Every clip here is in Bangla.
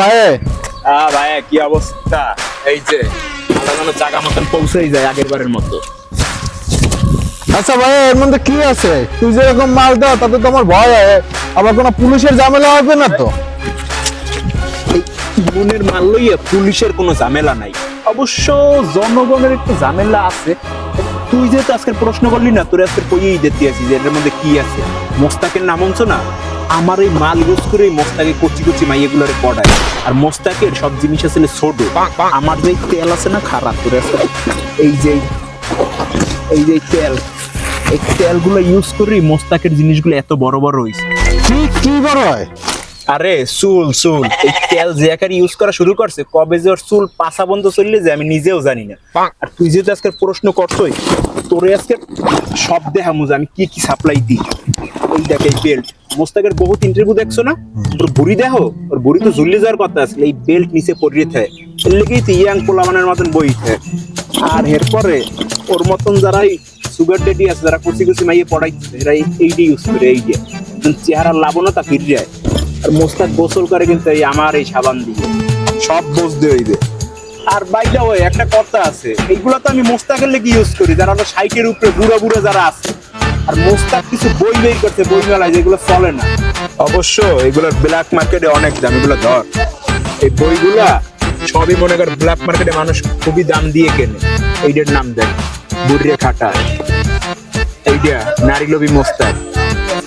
ভাই আ ভাই কি অবস্থা? এই যে জায়গা মতন পৌঁছেই যায় আগের বারের মতো। আচ্ছা ভাই এর মধ্যে কি আছে? তুই যেরকম মাল দাও তাতে তো আমার ভয় হয়। আবার কোনো পুলিশের ঝামেলা হবে না তো? মনের মাল লইয়া পুলিশের কোনো ঝামেলা নাই। অবশ্য জনগণের একটু ঝামেলা আছে তুই যেহেতু আজকের প্রশ্ন করলি না, তোর আজকে কইয়েই দিতে আছি যে এটার মধ্যে কি আছে? মোস্তাকের নাম অংশ না? আমার এই মাল ইউজ করে মোস্তাকে কচি কচি মাইয়েগুলোরে পড়ায়। আর মোস্তাকের সব জিনিস আছে ছোট। আমার যে তেল আছে না খারাপ, তোর আজকে এই যে এই যে তেল, এই তেলগুলো ইউজ করি মোস্তাকের জিনিসগুলো এত বড় বড় হইছে। কি কি বড় হয়? আরে চুল চুল। এই তেল যে আকার ইউজ করা শুরু করছে কবে যে ওর চুল পাশা বন্ধ চললে যে আমি নিজেও জানি না। আর তুই যেহেতু আজকে প্রশ্ন করছই তোরে আজকে সব দেখা মুজ আমি কি কি সাপ্লাই দিই। এই দেখ এই বেল্ট মোস্তাকের বহুত ইন্টারভিউ দেখছ না? ওর বুড়ি দেখো ওর বুড়ি তো ঝুললে যাওয়ার কথা আসলে এই বেল্ট নিচে পড়িয়ে থাকে এর লেগেই তো ইয়াং পোলামানের মতন বই থাকে আর এরপরে ওর মতন যারাই সুগার ডেডি আছে যারা কুচি কুচি মাইয়ে পড়াইছে এরা এই- এইটা ইউজ করে এই যে একদম চেহারার লাবণতা ফিরে যায় আর মোস্তাক গোসল করে কিন্তু এই আমার এই সাবান দিয়ে। সব বসতে হইবে আর বাইদা ওই একটা কথা আছে এইগুলো তো আমি মোস্তাকের লেগে ইউজ করি যারা হলো সাইকের উপরে বুড়া বুড়া যারা আছে। আর মোস্তাক কিছু বই বের করছে বই মেলায় যেগুলো চলে না। অবশ্য এগুলোর ব্ল্যাক মার্কেটে অনেক দাম এগুলো ধর। এই বইগুলা সবই মনে কর ব্ল্যাক মার্কেটে মানুষ খুবই দাম দিয়ে কেনে। এইটার নাম দেয় বুড়িয়ে খাটা এইটা নারী লোভী মোস্তাক।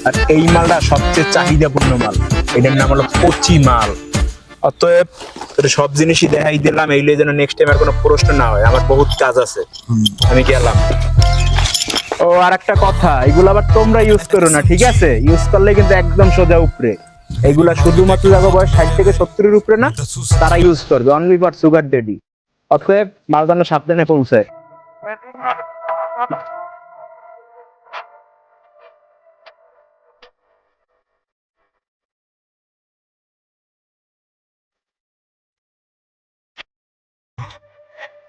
আর এই মালটা সবচেয়ে চাহিদাপূর্ণ মাল। এটার নাম হলো কচি মাল। অতএব সব জিনিসই দেখাই দিলাম, এইলে যেন নেক্সট টাইম কোনো প্রশ্ন না হয়। আমার বহুত কাজ আছে। আমি গেলাম। ও আর একটা কথা, এগুলো আবার তোমরা ইউজ করো না, ঠিক আছে? ইউজ করলে কিন্তু একদম সোজা উপরে। এগুলা শুধুমাত্র দেখো বয়স ষাট থেকে সত্তরের উপরে না, তারা ইউজ করবে অনলি ফর সুগার ডেডি অতএব মাল যেন সাবধানে পৌঁছায়।